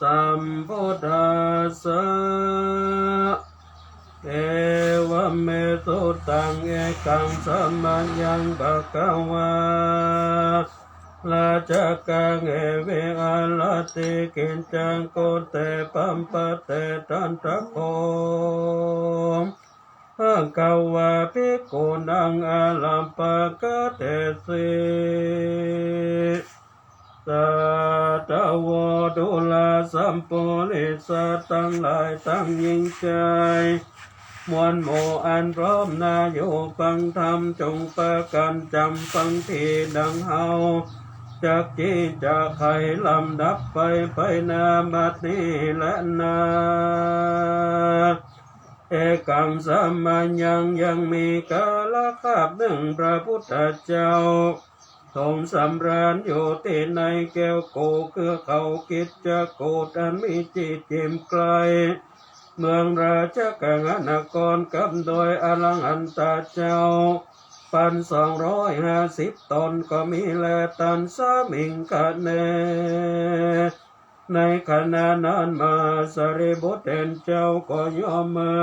สัมพุทธัสสะเอวเมสุตังเอกังสัมมัญญังปะกวาลาจักกังเอเวอาลาติกินจังโกเตปัมปะเตตันตะโคมพังกาวาภิกขุนังอาลัมปะกะเตสิสัต วดุลาสัมปุริสตั้งหลายตั้งยิ่งใจมวลหมู่อันพร้อมนาอยู่ฟังธรรมจงประกันจำฟังทีดังเฮาจากจีจากไขลำดับไปไปนาบัดนี้และนาเอกังสัมมัญญังยังมีกาลคาบหนึ่งพระพุทธเจ้า ทรงสำราญอยู่ที่ในแก้วโกคือเขาคิดจะโกดอันมีจิตเจิมไกล เมืองราชกังนกรกำโดยอลังอันตาเจ้า ปันสองร้อยห้าสิบตนก็มีแลตันสามิงกันเน ในขณะนั้นมาสริบุตรเป็นเจ้าก็ยอมมา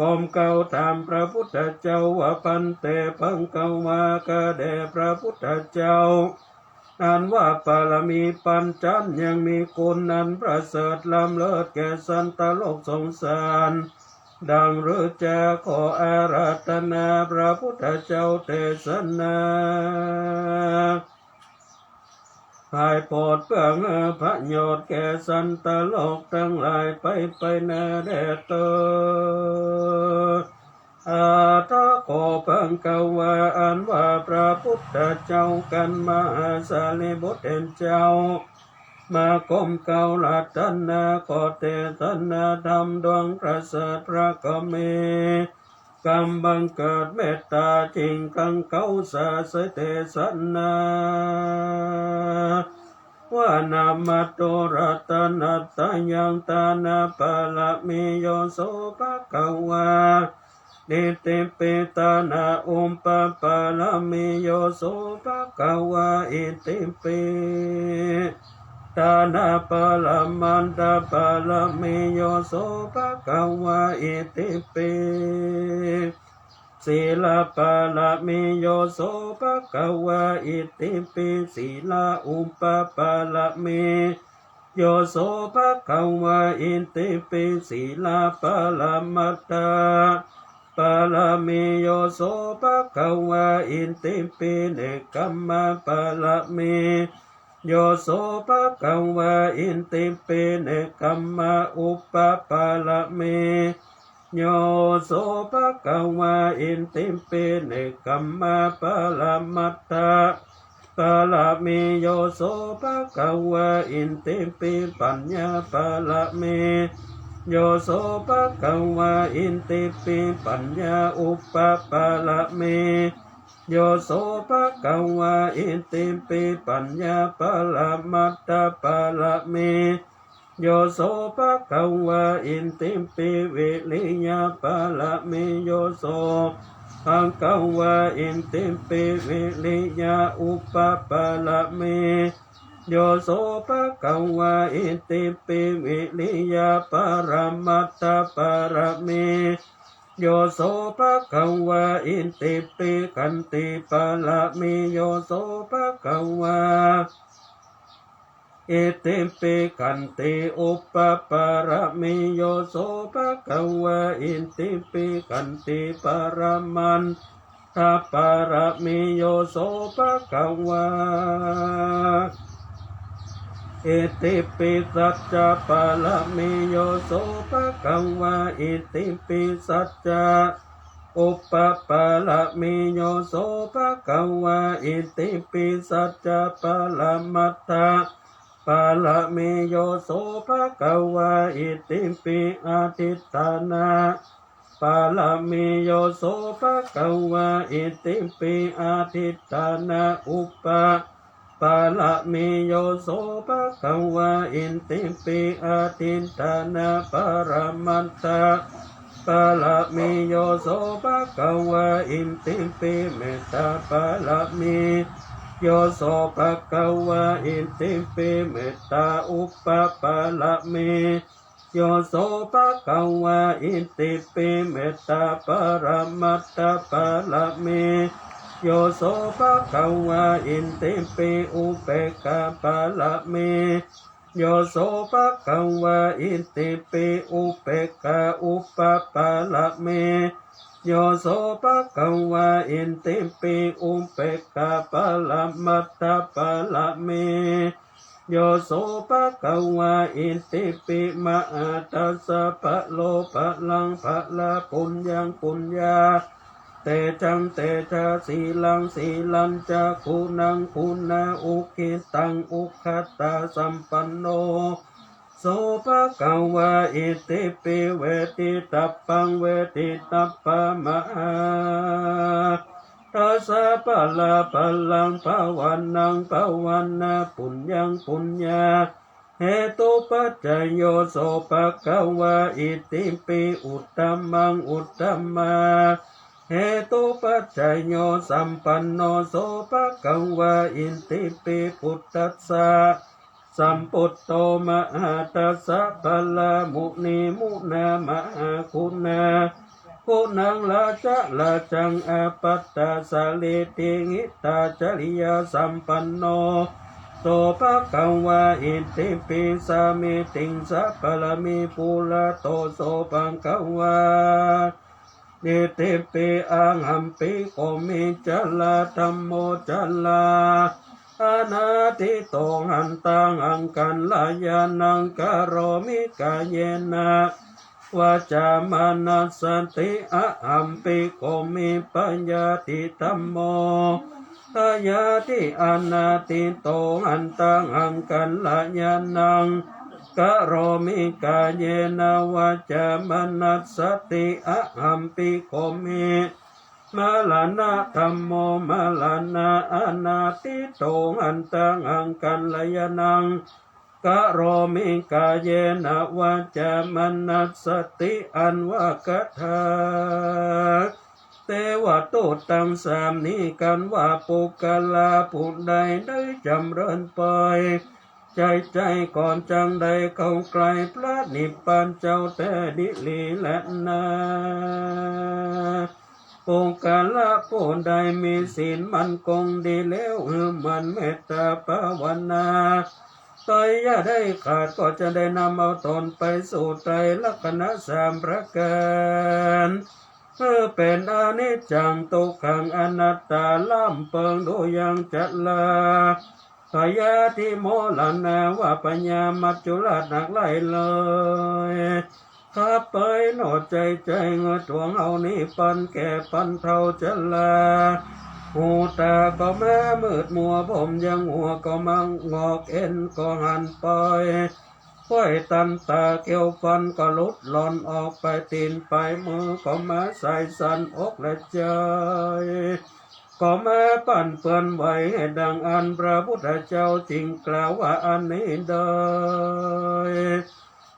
กรมเก่าตามพระพุทธเจ้าว่าปันเตพังเก่ามากระเดพระพุทธเจ้านั้นว่าปารมีปัญจันยังมีคุณนั้นประเสริฐล้ำเลิศแก่สันตโลกสงสาร ดังหรือจะขออาราธนาพระพุทธเจ้าเทศนาายปรดเพื่อพระโยชน์แก่สันตโลกทั้งหลายไปไปนาแดตอาทะโกเพิ่งกวาอันว่าพระพุทธเจ้ากันมาสาลีบุตรเป็นเจ้า มาก้มเกาลัตนาขอเตตนาธรรมดวงประเสริฐพระกเม กรรมบังเกิดเมตตาจริงกังเกาสาสเตสนาว่านามาโตรัตนัตตยังตานาปะละมิโยโสภะคะวานิติปิตานาอุมปะปะละมิโยโสภะคะวาอิติปิ ตานาปะละมันตาปะละมิโยโสภะคะวาอิติปิศีลาปาละมิโยโสภะคะวะอิติปิศีลาอุปปาละมิโยโสภะคะวะอิติปิศีลาปาละมัตตาปาละมิโยโสภะคะวะอิติปิเนกัมมาปาละมิ โยโสภะคะวะอินติปิเนกัมมาอุปปาละมิโยโสภะคะวะอินติปิเนกัมมาปะละมัตตาปะละมิโยโสภะคะวะอินติปิปัญญาปะละมิโยโสภะคะวะอินติปิปัญญาอุปปะละมิ โยโสภะคะวะอินติปิปัญญาปะละมัตตาปะละมิโยโสภะคะวะอินติปิวิลิยาปะละมิโยโสภะคะวะอินติปิวิลิยาอุปปะละมิโยโสภะคะวะอินติปิวิลิยาปรมัตตาปรเม โยโสภะคะวะอินติปิกันติปะละมิโยโสภะคะวะอิติปิกันติอุปปาระมิโยโสภะคะวะอินติปิกันติปรมันตาปาระมิโยโสภะคะวะ อิติปิสัจจะปาระมิโยโสภะคะวะอิติปิสัจจะอุปปาละมิโยโสภะคะวะอิติปิสัจจะปะละมัตตาปาละเมโยโสภะคะวะอิติปิอาทิตตานาปาละเมโยโสภะคะวะอิติปิอาทิตตานาอุปะ ปาละเมโยโสภะคะวะอินติปิอาทิตตานาปรมัตตาปาละเมโยโสภะคะวะอินติปิเมตตาปาละเมโโยโสภะคะวะอินติปิเมตตาอุปปะละเมโยโสภะคะวะอินติปิเมตตาปรมัตตปะละเม โยโสภะคะวะอินติปิอุเปกขาปะละเมโยโสภะคะวะอินติปิอุเปกขาอุปปะละเมโยโสภะคะวะอินติปิอุเปกขาปะละมัตตาปะละเมโยโสภะคะวะอินติปิมะอาตัสสะภะโลภะลังภะละปุญญังปุญญา เตจังเตชะสีลังสีลังจะคุณังคุณาอุคิตังอุคัตตาสัมปันโนโสภะคะวะอิติปิเวทิตัปปังเวทิตัปปะมะอาทัสสะปะลาปะลังปะวันนังปะวันนาปุญญังปุญญาเหตุปัจจโยโสภะคะวะอิติปิอุตตมังอุตตมา เหตุปัจจโยสัมปันโนโสภะคะวะอิติปิพุทธัสสะสัมปุตโตมหาตัสสะปะละมุนีมุนามหาคุณาคุณังลาจะลาจังอปัตตาสาลิติงิตาจริยสัมปันโนโตภะคะวะอิติปิสามิติงสัพพะละมิปุระโตโสปังคะวะ นิติปิอังหัมปิโกมิจัลลาธัมโมจัลลาอานาติโตหันตังอังกันลายานังกโรมิกายเยนะวาจามานัสสันติอะหัมปิโกมิปัญญาติธัมโมตายาติอนาติโตอันตังอังกันละยานัง กะโรมิกาเยนาวาจามนัสสติอะหัมปิโกมิมาลานาธรรมโมมาลานาอนาติโตอันตังอังกันลยนังกะโรมิกาเยนาวาจามนัสสติอันวากทาเตวะโตตังสามนี้กันว่าปุกลาปุใดได้จำเริญไป ใจใจก่อนจังใดเข้าไกลพระนิพพานเจ้าแต่ดิลีและนาปุกาละปุใดมีศีลมันคงดีแล้วเออมันเมตตาภาวนาตอยอย่าได้ขาดก็จะได้นำเอาตนไปสู่ไตรลักษณะสามประการเมื่อเป็นอนิจจังตุขังอนัตตาล่ำเปิงดูยังจัดลา ขยาที่โมลันว่าปัญญามัจจุราชหนักไหลเลยข้าไปหนอใจใจเงาทวงเอานี้ปันแก่ปันเท่าจัดลาหูตาก็แม่มืดมัวผมยังหัวก็มังงอกเอ็นก็หันไปห้อยตันตาเกี่ยวฟันก็ลุดหลอนออกไปตีนไปมือก็มาใส่สันอกและใจ ก็มาปั่นเปื้อนไว้ให้ดังอันพระพุทธเจ้าจริงกล่าวว่าอันนี้ได้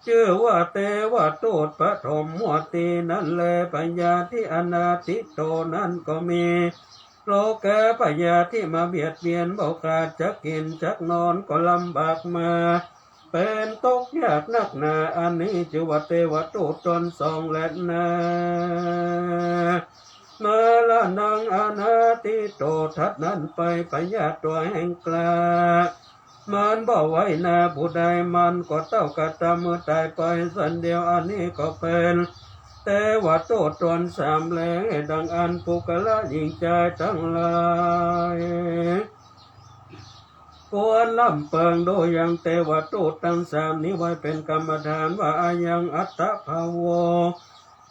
ชื่อว่าเตวะตูดปฐมมวตีนั่นแลปัญญาที่อนาติโตนั้นก็มีโลกาปัญญาที่มาเบียดเบียนบอกขาดจักกินจักนอนก็ลำบากมา เป็นตกยากนักหนาอันนี้จือว่าเทวตูตนสองและนา มาละนังอนาติโตทัดนั้นไปปัญญาตัวแห่งกลามันบ่ไว้นาผู้ใดมันก็เต้ากระตำเมื่อตายไปสันเดียวอันนี้ก็เป็นแต่ว่าโตตนสามแหลงดังอันปุกละยิงใจทั้งหลายควรลำเปิงโดยยังเตวตูตั้งสามนี้ไว้เป็นกรรมฐานว่าอายังอัตตภาวโว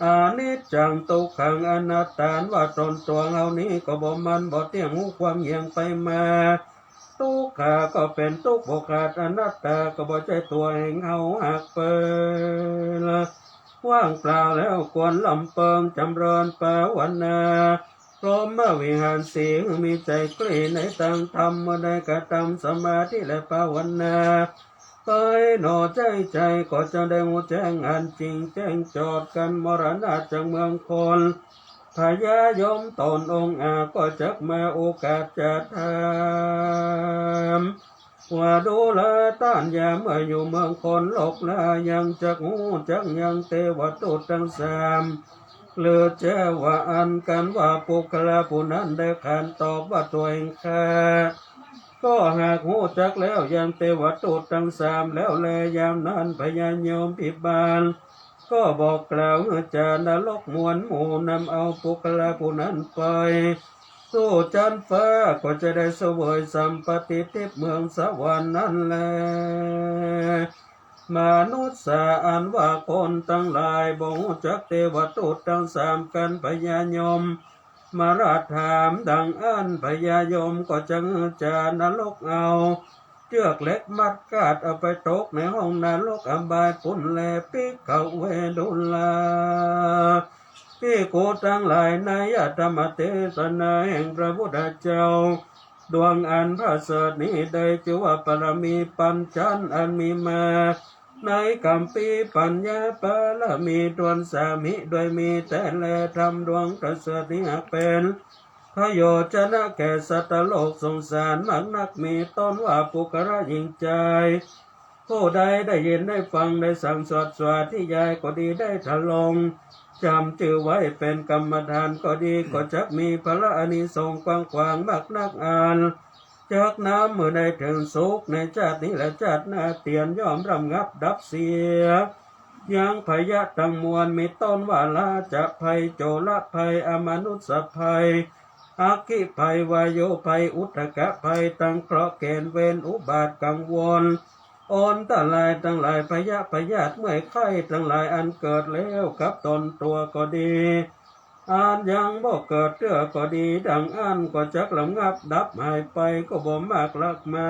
อานิจจังตุขังอนัตตานว่าตนตัวเฮานี้ก็บ่มันบ่เที่ยงหูความเหี่ยงไปมาทุกขาก็เป็นทุกข์บ่ขาดอนัตตาก็บ่ใจตัวแห่งเฮาหักเปิละว่างเปล่าแล้วควรลำเปิงจำเริญปาวนาพร้อมมาวิหารเสียงมีใจกลีในตังธรรมเมื่อได้กระทำสมาธิและภาวนา ไปหนอใจใจก็จะได้หูแจ้งอันจริงแจ้งจอดกันมรณะจากเมืองคนพญายมตนองอาก็จักมาโอกาสจะทำว่าดูแลต้านยาเมื่ออยู่เมืองคนโลกลายังจักหูจักยังเทวตุทั้งสามเลือเจ้าว่าอันกันว่าปุกลาผู้นั้นได้ขานตอบว่าตัวเองค่ะ ก็หากหูจักแล้วยังเทวตุทั้งสามแล้วแลยามนั้นพญายมพิบาล ก็บอกกล่าวอาจารย์นรกมวลหมู่นำเอาปุกลาผู้นั้นไปสู้จันฟ้าก็จะได้เสวยสัมปติทิพเมืองสวรรค์นั่นแลมนุษย์สาอันว่าคนทั้งหลายบ่งจักเทวตุทั้งสามกันพญายม มาราถามดังอันพญายมก็จังจานรกเอาเชือกเล็กมัดกาดเอาไปตกในห้องนรกอบายปุ่นแลปิกเขาเวดุลาพี่โกทั้งหลายในธรรมเทศนาแห่งพระพุทธเจ้า ดวงอันพระเสริฐนี้ได้ชื่อว่าปรมีปัญจันอันมีมา ในคำปีปัญญาปรมีดวนสามิโดยมีแต่แลทำดวงประเสริฐนี้เป็นพระโยชนะแก่สัตว์โลกสงสารมากนักมีต้นว่าปุกระยิงใจผู้ใดได้ยินได้ฟังได้สั่งสวดสวดที่ยายก็ดีได้ทะลงจำชื่อไว้เป็นกรรมฐานก็ดีก็จักมีพระอานิสงส์กว้างขวางมากนักอ่าน จากน้ำเมื่อได้ถึงสุขในชาตินี้และชาติหน้าเตียนยอมรำงับดับเสียยังพยะตังมวลมีต้นว่าลาจะภัยโจรภัยอมนุษยภัยอาคิภัยวายโยภัยอุทกะภัยตังเคราะห์เกณฑ์เวรอุบาทกังวลโอนทั้งหลายทั้งหลายพยะพยาธิเมื่อยไข้ทั้งหลายอันเกิดแล้วกับตนตัวก็ดี อันยังบ่เกิดเตื้อก็ดีดังอันก็จักลำงับดับหายไปก็บ่มากลักมา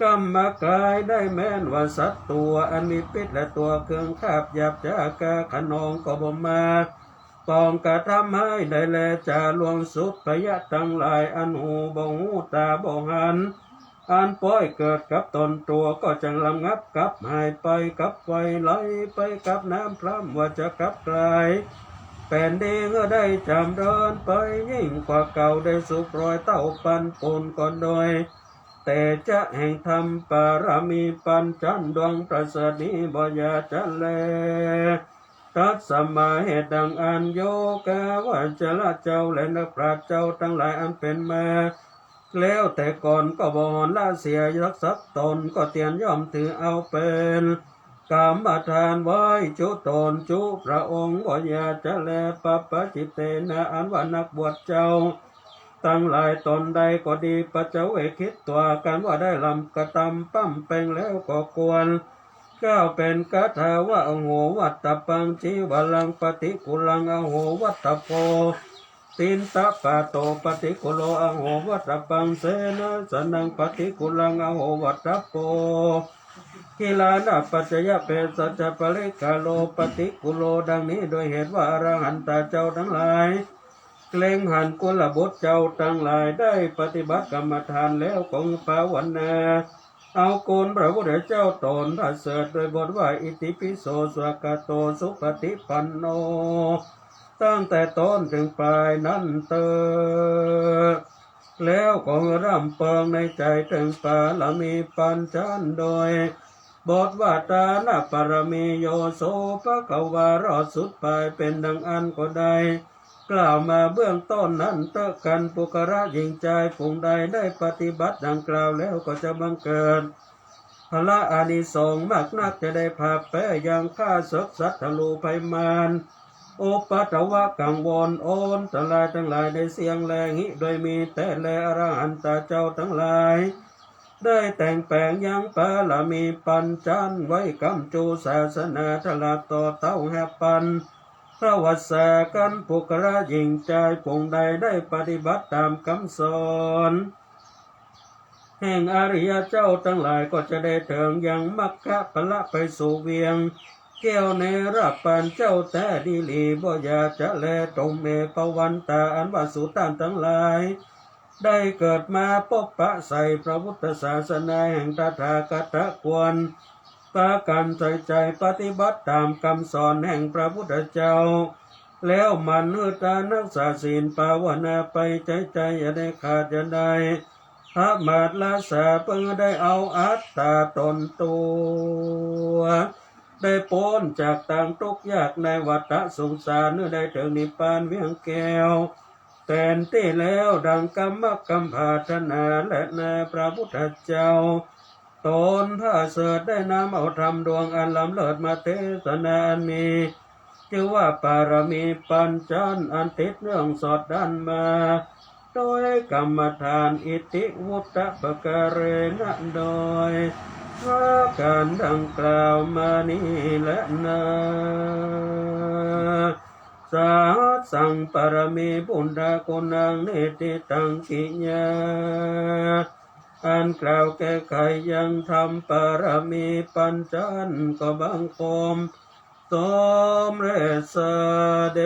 กรรมกายได้แม่นว่าสัตว์ตัวอันมีพิษและตัวเครื่องคาบหยาบจากาขนองก็บ่มาปองกระทำให้ได้แลจาลวงสุดพยะทั้งหลายอันหูบ่หูตาบ่หันอันป้อยเกิดกับตนตัวก็จังลำงับกับหายไปกับไฟไหลไปกับน้ำพร่ำว่าจะกับกล แผ่นดินก็ได้จำเริญไปยิ่งกว่าเก่าได้สุกรอยเต้าปันปูนก่อนโดย แต่จะแห่งธรรมปารมีปัญจันดวงประเสริฐนี้บ่อยาจะแลตัดสมาเหตุดังอันโยกาว่าจะละเจ้าและนักปราชญ์เจ้าทั้งหลายอันเป็นมาแล้วแต่ก่อนก็บอนละเสียรักทรัพย์ตนก็เตียนย่อมถือเอาเป็น กรรมฐานไว้จุตนจุพระองค์บ่อยาจะแลปะปะจิตเตนะอันว่านักบวชเจ้า ตั้งหลายตนใดก็ดีปะเจ้าเอกคิดตัวกันว่าได้ลำกระตำปั้มเป่งแล้วก็ควรก้าวเป็นกาถาว่าอโหวัตตปังชีวลังปฏิกุลังอโหวัตตโพตินตะปะโตปฏิกุโลอโหวัตตปังเสนะสนังปฏิกุลังอโหวัตตโพ กิลานะปัจจยเปสัจจปริกาโลปฏิกุโลดังนี้โดยเหตุว่าอรหันตาเจ้าทั้งหลายเกรงหันกุลบุตรเจ้าทั้งหลายได้ปฏิบัติกรรมฐานแล้วคงภาวนาเอาโกนพระพุทธเจ้าตนพระเสดโดยบทว่าอิติปิโสสวกโตสุปฏิปันโน ตั้งแต่ต้นถึงปลายนั้นเตอแล้วก็ร่ำเปิงในใจถึงปาลมีปัญจันโดย บทว่าตานาปรมีโยโสภะกวารอดสุดไปเป็นดังอันก็ได้ กล่าวมาเบื้องต้นนั้นเตอกันปุกระยิงใจผงใดได้ปฏิบัติดังกล่าวแล้วก็จะบังเกิดพระอานิสงส์มากนักจะได้พาแปะยังข้าศึกสัตว์ทะลุไปมานโอปัตวะกังวลโอนทั้งหลายทั้งหลายได้เสียงแรงหิโดยมีแต่แลอรหันตาเจ้าทั้งหลาย ได้แต่งแปลงยังปาละมีปัญจันไว้กำจูศาสนาทลาต่อเต้าแหปันพระวัสสากันปุกระยิงใจปงใดได้ปฏิบัติตามคำสอนแห่งอริยเจ้าทั้งหลายก็จะได้เถิงยังมักคะพละไปสู่เวียง แก้วในรับปานเจ้าแต่ดีลีบ่อยาจะแลตรงเมปวันตาอันว่าสุตานทั้งหลาย ได้เกิดมาพบปะใส่พระพุทธศาสนาแห่งตถาคตควรปากันใจใจปฏิบัติตามคำสอนแห่งพระพุทธเจ้า แล้วมันเนตานักษาศีลภาวนาไปใจใจอย่าได้ขาดอย่าได้พระมาดละสาเพิ่งได้เอาอัตตาตนตัว ได้พ้นจากต่างทุกยากในวัฏสงสารเนื้อได้ถึงนิพพานเวียงแก้ว แต่นที่แล้วดังกรรมกรรมภาชนาและในพระพุทธเจ้า ตนพระเสดได้นำเอาธรรมดวงอันล้ำเลิศมาเทศนาอันมีชื่อว่าปารมีปัญจันอันติดเรื่องสอดดันมา โดยกรรมฐานอิติวุตะปะกะเรนะโดยว่าการดังกล่าวมานี้และนา สาสังปรมีบุญดากุณังเนติตังกิญญาอันกล่าวแก้ไขยังทำปารมีปัญจันก็บังคมสมเรศเด